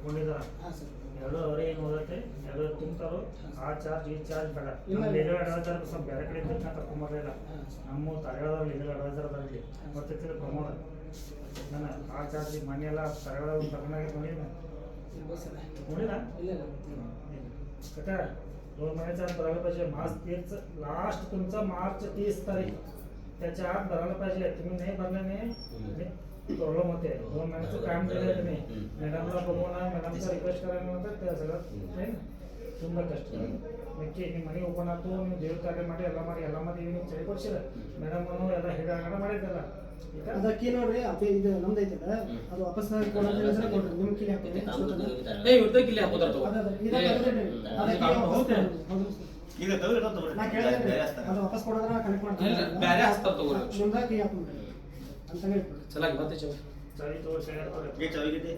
ಕೊಂಡಿದಾರ ಹಾಂ ಸರ್ ಎರಡು ಅವರೇ ಏನು ಓದತ್ತೆ ಎರಡು ತುಂಬ್ತಾರೋ ಆ ಚಾರ್ಜ್ ಈ ಚಾರ್ಜ್ ಬೇಡ ಇಲ್ಲ. ನಮ್ಮ ಲೀಗಲ್ ಅಡ್ವೈಸರ್ ಸ್ವಲ್ಪ ಬೇರೆ ಕಡೆ ಇದ್ದಕ್ಕೆ ಕರ್ಕೊಂಬರಲಿಲ್ಲ ಹಾಂ ಸರ್ ನಮ್ಮ ತರಗಡದ ಲೀಗಲ್ ಅಡ್ವೈಸರ್ ಅದಾರಲ್ಲಿ ಗೊತ್ತಿತ್ತು ಪ್ರಮೋದ ನಾನು ಆ ಚಾರ್ಜ್ ಮೊನ್ನೆ ಎಲ್ಲ ತರಗಡ ತಗೊಂಡಾಗ ನೋಡಿದ ಇರ್ಬೋದು ಸರ್ ನೋಡಿದ ಇಲ್ಲ ಇಲ್ಲ ಗೊತ್ತಿಲ್ಲ कटा दोन महिन्याच्या आत भरायला पाहिजे मार्च तीस लास्ट तुमचा मार्च तीस तारीख त्याच्या आत भरायला पाहिजे तुम्ही नाही भरल्याने प्रॉब्लेम होते दोन महिन्याचं काम केलं तुम्ही मॅडमला बघून मॅडमचा रिक्वेस्ट करायला नंतर ते सगळं आहे ना ತುಂಬ ಕಷ್ಟ ಅದಕ್ಕೆ ನಿಮ್ಮ ಮನೆ ಓಪನ್ ಆಯ್ತು ನೀವು ದೇವ್ರ ಕಾರ್ಯ ಮಾಡಿ ಎಲ್ಲ ಮಾಡಿ ಎಲ್ಲ ಮಾಡಿ ನೀವು ಚಳಿ ಕೊಡ್ಸಿರ ಮೇಡಮ್ ಎಲ್ಲ ಹಿಡಿದಾಗಣ ಮಾಡಿದ್ದಲ್ಲ ಈಗ ಅದಕ್ಕೆ ನೋಡ್ರಿ ಅಪ್ಪಿ ಇದು ನಮ್ದು ಐತಲ್ಲ ಅದು ವಾಪಸ್ ಕೊಡೋದು ಹೆಸರು ಕೊಡ್ರಿ ನಿಮ್ಮ ಕಿಲಿ ಹಾಕ್ತೀನಿ ಏ ಇವ್ರದ್ದು ಕಿಲ್ಲಿ ಹಾಕೋದಾರ ತಗೋ. ಅದ ಅದ ಇದು ಏ, ತೆಗೆದ್ರಿ. ಅದಕ್ಕೆ ವಾಪಸ್ ಕೊಡೋದು. ಹೌದು ಸರ್. ಈಗ ತೆಗೆದು ತಗೋರಿ ನಾ ಕೇಳಿದ್ರೆ ಅದು ವಾಪಸ್ ಕೊಡೋದ್ರ ಕನೆಕ್ಟ್ ಮಾಡ್ತೀನಿ ಇಲ್ಲ, ಬ್ಯಾರೆ ಹಚ್ತಾರ್ ತಗೋರಿ. ಮುಂದಾಗ ಕೈ ಹಾಕ್ಬಿಡ್ರಿ ಅಂತ ಹೇಳ್ಬೋದು. ಚೆನ್ನಾಗಿ ಮತ್ತೆ ಚವಿ ಚವಿ ತೋರಿಸಿ ಚವಿಗಿದೆ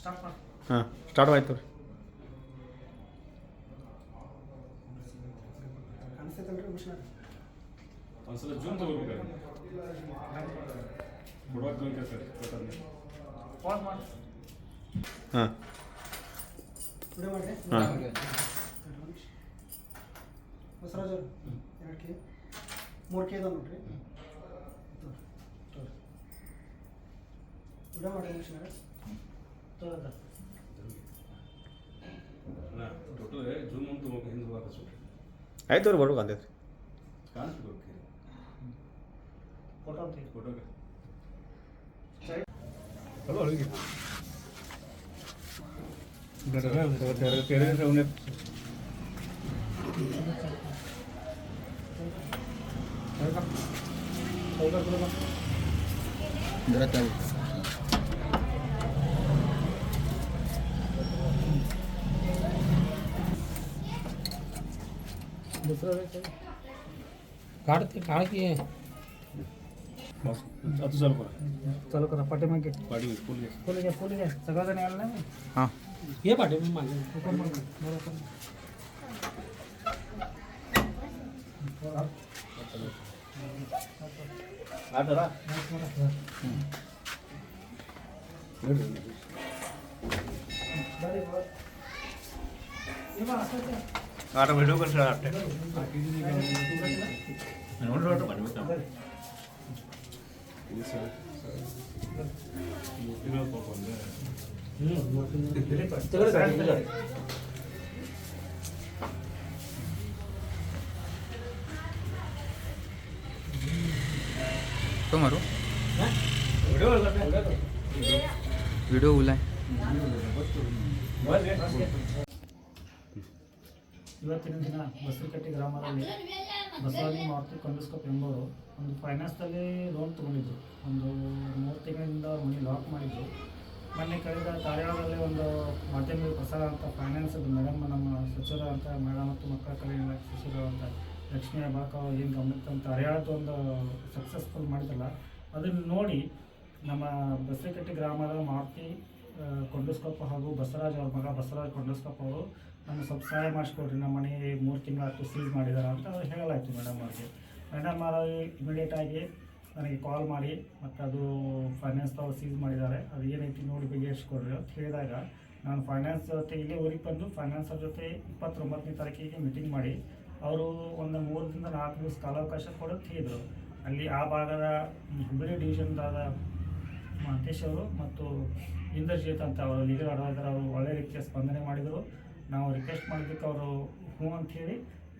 ಸ್ಟಾರ್ಟ್ ಮಾಡಿ. ಹಾಂ ಸ್ಟಾರ್ಟ್ ಆಯ್ತು ಒಂದ್ಸಲ ಜೂನ್ ತಗೋಬೇಕು? ಬಿಡುವಾಗ ಜೂನ್ ಸರ್ ಫೋನ್ ಮಾಡಿ. ಹಾಂ. ಹಾಂ. ಬಸವರಾಜ್ ಅವರು. ನೋಡ್ರಿ ವಿಡಿಯೋ ಮಾಡ್ರಿ ಹುಷಾರ್ ತೋರಿದ ಟೋಟಲ್ ಜೂಮ್ ಅಂತ ಹೋಗಿ ಹಿಂದೆ ಹೋಗಕ್ಕೆ ಸುಟ್ರಿ ಆಯ್ತು ರೀ ಬರ್ಬೇಕು ಅಂತೈತೆ ಕಾಣಿಸ್ಬೇಕು ಫೋಟೋ ತೆಗಿ ಫೋಟೋಗೆ ಚಳಿ ಅದು ಒಳಗೆ काढते काढ की आता चालू करा। चालू करा पाठीमागे पाडी फुल घे फुल घ्या फुल घ्या सगळं जण यायला नाही हाँ। ये पाठे मी मागे। ओपन ఆట వీడియో కలిసాడు అట్టే నోట్ పని పెట్టాం మొత్తం ತೊಂಬರು ವಿಡಿಯೋ ಉಲ್ಲ. ಇವತ್ತಿನ ದಿನ ಬಸವಕಟ್ಟೆ ಗ್ರಾಮದಲ್ಲಿ ಬಸವಾದಿ ಮಾರ್ತಿ ಕಂಡಸ್ಕೋಪ್ ಎಂಬವರು ಒಂದು ಫೈನಾನ್ಸ್ದಲ್ಲಿ ಲೋನ್ ತೊಗೊಂಡಿದ್ರು. ಒಂದು ಮೂರು ತಿಂಗಳಿಂದ ಮನೆ ಲಾಕ್ ಮಾಡಿದ್ರು. ಮೊನ್ನೆ ಕಳೆದ ಧಾರವಾಡದಲ್ಲಿ ಒಂದು ಮಾಧ್ಯಮದ ಪ್ರಸಾರ ಅಂತ ಫೈನಾನ್ಸ್ ಮೇಡಮ್ ನಮ್ಮ ಸಚಿವರು ಅಂತ ಮೇಡಮ್ ಮತ್ತು ಮಕ್ಕಳ ಕಲ್ಯಾಣ ಸಚಿವರು ಅಂತ ಲಕ್ಷ್ಮೀ ಹಿಂದೆ ಏನು ಗಮನಕ್ಕೆ ಹರಿಯಾಳದ ಒಂದು ಸಕ್ಸಸ್ಫುಲ್ ಮಾಡಿದಲ್ಲ ಅದನ್ನು ನೋಡಿ ನಮ್ಮ ಬಸರಿಕಟ್ಟಿ ಗ್ರಾಮದ ಮಾರುತಿ ಕೊಂಡಸ್ಕೊಪ್ಪ ಹಾಗೂ ಬಸವರಾಜ್ ಅವ್ರ ಮಗ ಬಸವರಾಜ್ ಕೊಂಡಸ್ಕೊಪ್ಪ ಅವರು ನಮಗೆ ಸ್ವಲ್ಪ ಸಹಾಯ ಮಾಡಿಸ್ಕೊಡ್ರಿ, ನಮ್ಮ ಮನೆ ಮೂರು ತಿಂಗಳಾಯ್ತು ಸೀಸ್ ಮಾಡಿದ್ದಾರೆ ಅಂತ ಹೇಳಲಾಯಿತು ಮೇಡಮ್ ಅವ್ರಿಗೆ. ಮೇಡಮ್ ಅವರು ಇಮಿಡಿಯೇಟಾಗಿ ನನಗೆ ಕಾಲ್ ಮಾಡಿ, ಮತ್ತು ಅದು ಫೈನಾನ್ಸ್ದವ್ರು ಸೀಸ್ ಮಾಡಿದ್ದಾರೆ, ಅದು ಏನೈತಿ ನೋಡಿ ಬಗೆಹರಿಸ್ಕೊಡ್ರಿ ಅಂತ ಹೇಳಿದಾಗ, ನಾನು ಫೈನಾನ್ಸ್ ಜೊತೆ ಇಲ್ಲೇ ಊರಿಗೆ ಬಂದು ಫೈನಾನ್ಸರ್ ಜೊತೆ ಇಪ್ಪತ್ತೊಂಬತ್ತನೇ ತಾರೀಕಿಗೆ ಮೀಟಿಂಗ್ ಮಾಡಿ ಅವರು ಒಂದು ಮೂರರಿಂದ ನಾಲ್ಕು ದಿವಸ ಕಾಲಾವಕಾಶ ಕೊಡುತ್ತಿದ್ದರು ಅಲ್ಲಿ ಆ ಭಾಗದ ಹುಬ್ಬಳ್ಳಿ ಡಿವಿಷನ್ದಾದ ಮಹಂತೇಶ್ ಅವರು ಮತ್ತು ಇಂದ್ರಜಿತ್ ಅಂತ ಅವರು ಲೀಗಲ್ ಅಡ್ವೈಸರ್ ಅವರು ಒಳ್ಳೆ ರೀತಿಯ ಸ್ಪಂದನೆ ಮಾಡಿದರು. ನಾವು ರಿಕ್ವೆಸ್ಟ್ ಮಾಡೋದಕ್ಕೆ ಅವರು ಹ್ಞೂ ಅಂತ ಹೇಳಿ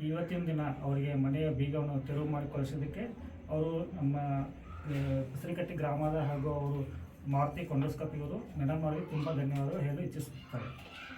ಇವತ್ತಿನ ದಿನ ಅವರಿಗೆ ಮನೆಯ ಬೀಗವನ್ನು ತೆರವು ಮಾಡಿ ಕಳಿಸೋದಕ್ಕೆ ಅವರು ನಮ್ಮ ಹೆಸರಿಕಟ್ಟಿ ಗ್ರಾಮದ ಹಾಗೂ ಅವರು ಮಾರುತಿ ಕೊಂಡಸ್ಕಪ್ಪಿಯವರು ಮೇಡಮ್ ಅವರಿಗೆ ತುಂಬ ಧನ್ಯವಾದಗಳು ಹೇಳಲು ಇಚ್ಛಿಸುತ್ತಾರೆ